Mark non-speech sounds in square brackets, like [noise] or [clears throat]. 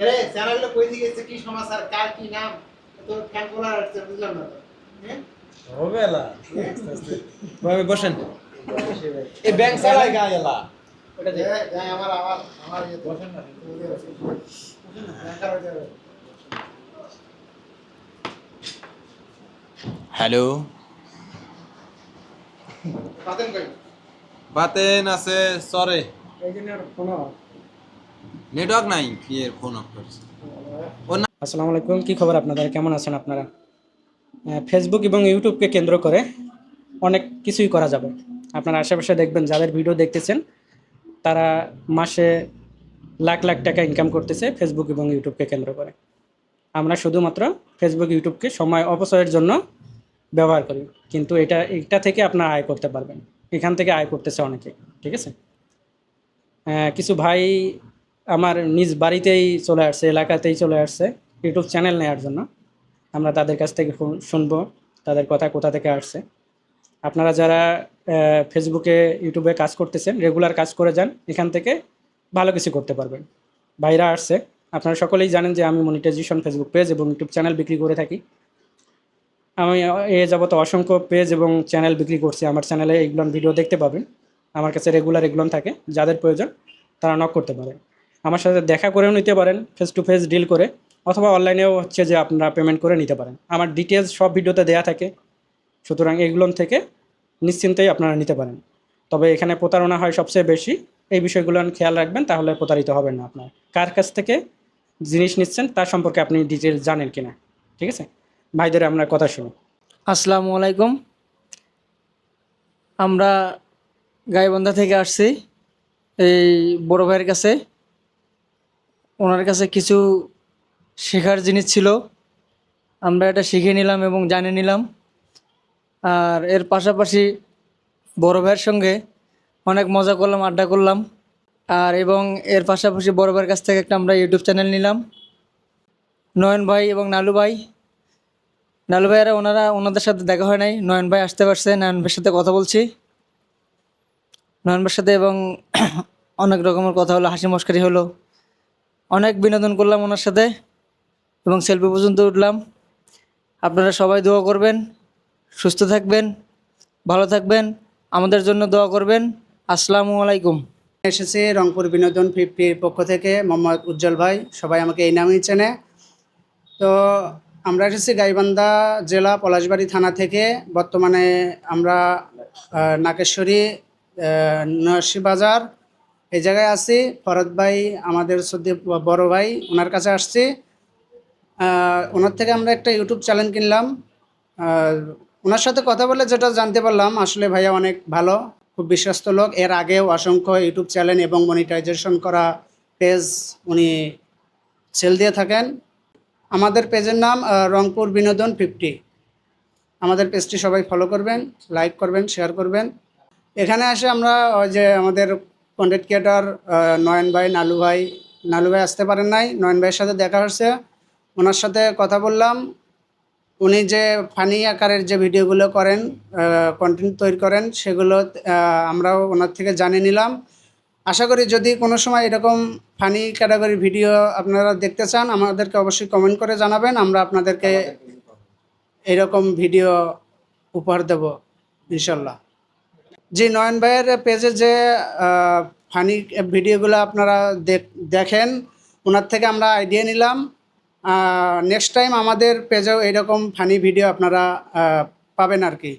এরে চ্যানেলটা কই দিকে এসেছে? কি সমাচার? কার কি নাম? তো ফ্যান আসছে বুঝলাম না হ্যাঁ? হবে না ভাই বসেন। এই ব্যাংক চালায় গা এলা। ওটা দে এ, এ, আমার আমার আমার ইয়ে বসেন না। বসেন না, ব্যাংকার হয়ে যাবে। হ্যালো। কই? বাতেন আছে সরে। এই জন্য আর ফোন নেটওয়ার্ক নাই এর ফোন অফ করছে? আসসালামু আলাইকুম, কি খবর আপনাদের? কেমন আছেন আপনারা? ফেসবুক এবং ইউটিউবকে কেন্দ্র করে অনেক কিছুই করা যাবে। আপনারা আশেপাশে দেখবেন, যাদের ভিডিও দেখতেছেন, তারা মাসে লাখ লাখ টাকা ইনকাম করতেছে ফেসবুক এবং ইউটিউবকে কেন্দ্র করে। আমরা শুধুমাত্র ফেসবুক ইউটিউবকে সময় অপচয়ের জন্য ব্যবহার করি। কিন্তু এটা এটা থেকে আপনারা আয় করতে পারবেন। এখান থেকে আয় করতেছে অনেকে, ঠিক আছে? কিছু ভাই আমার নিজ বাড়িতেই চলে আসছে, এলাকাতেই চলে আসছে। ইউটিউব চ্যানেল নেওয়ার জন্য। আমরা তাদের কাছ থেকে শুনব, তাদের কথা কোথা থেকে আসছে। আপনারা যারা ফেসবুকে ইউটিউবে কাজ করতেছেন রেগুলার কাজ করে যান, এখান থেকে ভালো কিছু করতে পারবেন। বাইরে আসছে। আপনারা সকলেই জানেন যে আমি মনিটাইজেশন ফেসবুক পেজ এবং ইউটিউব চ্যানেল বিক্রি করে থাকি। আমি এ যাবত অসংখ্য পেজ এবং চ্যানেল বিক্রি করছি। আমার চ্যানেলে এইগুলো ভিডিও দেখতে পাবেন। আমার কাছে রেগুলার এগুলো থাকে, যাদের প্রয়োজন তারা নক করতে পারে। আমার সাথে দেখা করেও নিতে পারেন ফেস টু ফেস ডিল করে, অথবা অনলাইনেও হচ্ছে যে আপনারা পেমেন্ট করে নিতে পারেন। আমার ডিটেলস সব ভিডিওতে দেয়া থাকে, সুতরাং এগুলো থেকে নিশ্চিন্তেই আপনারা নিতে পারেন। তবে এখানে প্রতারণা হয় সবচেয়ে বেশি, এই বিষয়গুলো খেয়াল রাখবেন, তাহলে প্রতারিত হবেন না আপনার। কার কাছ থেকে জিনিস নিচ্ছেন, তার সম্পর্কে আপনি ডিটেলস জানেন কিনা, ঠিক আছে? ভাইদের আমরা কথা শুনি। আসসালামু আলাইকুম। আমরা গাইবন্ধা থেকে আসছি, এই বড় ভাইয়ের কাছে। ওনার কাছে কিছু শেখার জিনিস ছিল। আমরা এটা শিখে নিলাম এবং জানে নিলাম। আর এর পাশাপাশি বড় ভাইয়ের সঙ্গে অনেক মজা করলাম, আড্ডা করলাম। আর এবং এর পাশাপাশি বড় ভাইয়ের কাছ থেকে একটা আমরা ইউটিউব চ্যানেল নিলাম। নয়ন ভাই এবং নালু ভাই। নালু ভাইয়ারা, ওনারা ওনাদের সাথে দেখা হয় নাই। নয়ন ভাই আসতে পারছে, নয়ন ভাইয়ের সাথে কথা বলছি। নয়ন ভাইয়ের সাথে এবং [clears throat] অনেক রকমের কথা হলো, হাসি মস্কারি হলো। অনেক বিনোদন করলাম ওনার সাথে এবং সেলফি পর্যন্ত উঠলাম। আপনারা সবাই দোয়া করবেন, সুস্থ থাকবেন, ভালো থাকবেন, আমাদের জন্য দোয়া করবেন। আসসালামু আলাইকুম। এসেছি রংপুর বিনোদন ফিফটির পক্ষ থেকে মোহাম্মদ উজ্জ্বল ভাই, সবাই আমাকে এই নামেই চেনে। তো আমরা এসেছি গাইবান্ধা জেলা পলাশবাড়ি থানা থেকে। বর্তমানে আমরা নাকেশ্বরী নরসি বাজার এই জায়গায় আছি। ফরদ ভাই, আমাদের সদ্য বড় ভাই, ওনার কাছে আসছি। ওনার থেকে আমরা একটা ইউটিউব চ্যানেল কিনলাম। ওনার সাথে কথা বলে যেটা জানতে পারলাম, আসলে ভাইয়া অনেক ভালো, খুব বিশ্বস্ত লোক। এর আগেও অসংখ্য ইউটিউব চ্যানেল এবং মনিটাইজেশন করা পেজ উনি সেল দিয়ে থাকেন। আমাদের পেজের নাম রংপুর বিনোদন ফিফটি আমাদের পেজটি সবাই ফলো করবেন লাইক করবেন শেয়ার করবেন। এখানে এসে আমরা যে আমাদের কন্টেন্ট ক্রিয়েটর নয়ন ভাই নালু ভাই নালু ভাই আসতে পারেন নাই নয়ন ভাইয়ের সাথে দেখা হয়েছে ওনার সাথে কথা বললাম। উনি যে ফানি আকারের যে ভিডিওগুলো করেন কন্টেন্ট তৈরি করেন সেগুলো আমরাও ওনার থেকে জানিয়ে নিলাম। আশা করি যদি কোনো সময় এরকম ফানি ক্যাটাগরির ভিডিও আপনারা দেখতে চান আমাদেরকে অবশ্যই কমেন্ট করে জানাবেন। আমরা আপনাদেরকে এরকম ভিডিও উপহার দেব ইনশাল্লাহ। জি, নয়ন ভাইয়ের পেজে যে ফানি ভিডিওগুলো আপনারা দেখ- দেখেন, ওনার থেকে আমরা আইডিয়া নিলাম। নেক্সট টাইম আমাদের পেজেও এরকম ফানি ভিডিও আপনারা পাবেন আর কি।